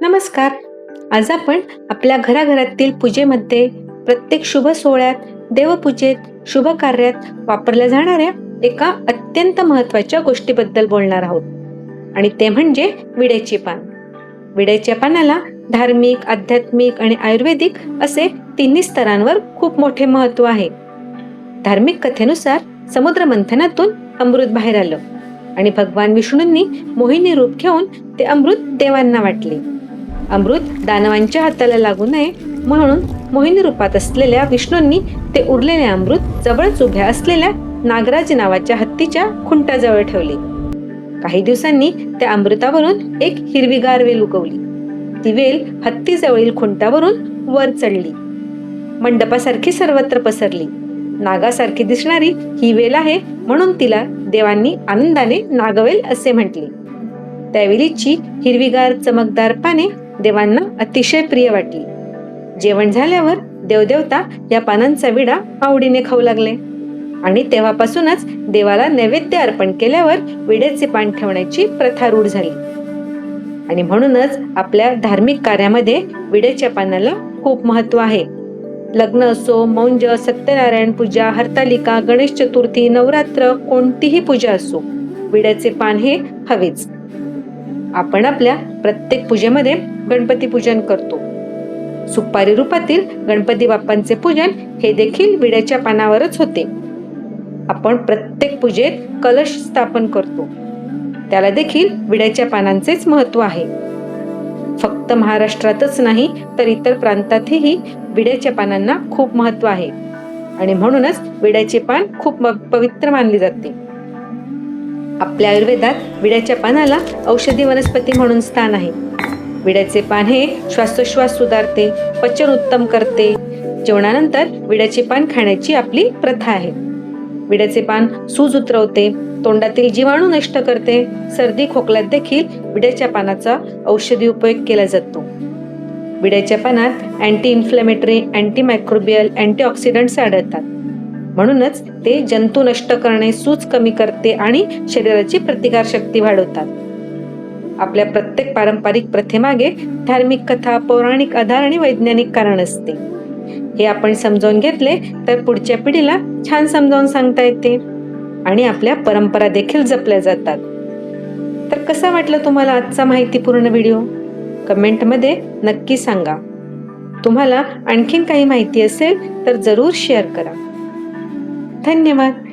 नमस्कार. आज आपण आपल्या घराघरातील पूजेमध्ये प्रत्येक शुभ सोहळ्यात देवपूजेत शुभ कार्यात वापरल्या जाणाऱ्या एका अत्यंत महत्त्वाच्या गोष्टीबद्दल बोलणार आहोत. आणि ते म्हणजे विड्याचे पान. विड्याच्या पानाला धार्मिक आध्यात्मिक आणि आयुर्वेदिक असे तिन्ही स्तरांवर खूप मोठे महत्त्व आहे. धार्मिक कथेनुसार समुद्र मंथनातून अमृत बाहेर आलं आणि भगवान विष्णूंनी मोहिनी रूप घेऊन ते अमृत देवांना वाटले. अमृत दानवांच्या हाताला लागू नये म्हणून मोहिनी रूपात असलेल्या विष्णूंनी ते उरलेले अमृत जवळच उभ्या असलेल्या नागराज नावाच्या हत्तीच्या खुंटाजवळ ठेवले. काही दिवसांनी त्या अमृतावरून एक हिरवीगार वेल उगवली. ती वेल हत्तीजवळील खुंटावरून वर चढली. मंडपासारखी सर्वत्र पसरली. नागासारखी दिसणारी ही वेल आहे म्हणून तिला देवांनी आनंदाने नागवेल असे म्हटले. त्या वेलीची हिरवीगार चमकदार पाने देवांना अतिशय प्रिय वाटली. जेवण झाल्यावर देवदेवता या पानांचा विडा आवडीने खाऊ लागले. आणि तेव्हापासूनच देवाला नैवेद्य अर्पण केल्यावर विड्याचे पान ठेवण्याची प्रथा रूढ झाली. आणि म्हणूनच आपल्या धार्मिक कार्यामध्ये विड्याच्या पानाला खूप महत्त्व आहे. लग्न असो मौंज सत्यनारायण पूजा हरतालिका गणेश चतुर्थी नवरात्र कोणतीही पूजा असो विड्याचे पान हे हवेच. आपण आपल्या प्रत्येक पूजेमध्ये गणपती पूजन करतो. सुपारी रूपातील गणपती बाप्पांचे पूजन हे देखील विड्याच्या पानावरच होते. आपण प्रत्येक पूजेत कलश स्थापन करतो. त्याला देखील विड्याच्या पानांचेच महत्त्व आहे. फक्त महाराष्ट्रातच नाही तर इतर प्रांतातही विड्याच्या पानांना खूप महत्त्व आहे. आणि म्हणूनच विड्याचे पान खूप म- पवित्र मानले जाते. आपल्या आयुर्वेदात विड्याच्या पानाला औषधी वनस्पती म्हणून स्थान आहे. विड्याचे पान हे श्वासोश्वास सुधारते पचन उत्तम करते. जेवणानंतर विड्याचे पान खाण्याची आपली प्रथा आहे. विड्याचे पान सूज उतरवते तोंडातील जीवाणू नष्ट करते. सर्दी खोकल्यात देखील विड्याच्या पानाचा औषधी उपयोग केला जातो. विड्याच्या पानात anti inflammatory anti microbial antioxidants आढळतात. म्हणूनच ते जंतू नष्ट करणे सूज कमी करते आणि शरीराची प्रतिकारशक्ती वाढवतात. आपल्या प्रत्येक पारंपरिक प्रथेमागे धार्मिक कथा पौराणिक आधार आणि वैज्ञानिक कारण असते. हे आपण समजावून घेतले तर पुढच्या पिढीला छान समजावून सांगता येते. आणि आपल्या परंपरा देखील जपल्या जातात. तर कसा वाटला तुम्हाला आजचा माहितीपूर्ण व्हिडिओ? कमेंटमध्ये नक्की सांगा. तुम्हाला आणखीन काही माहिती असेल तर जरूर शेअर करा. धन्यवाद.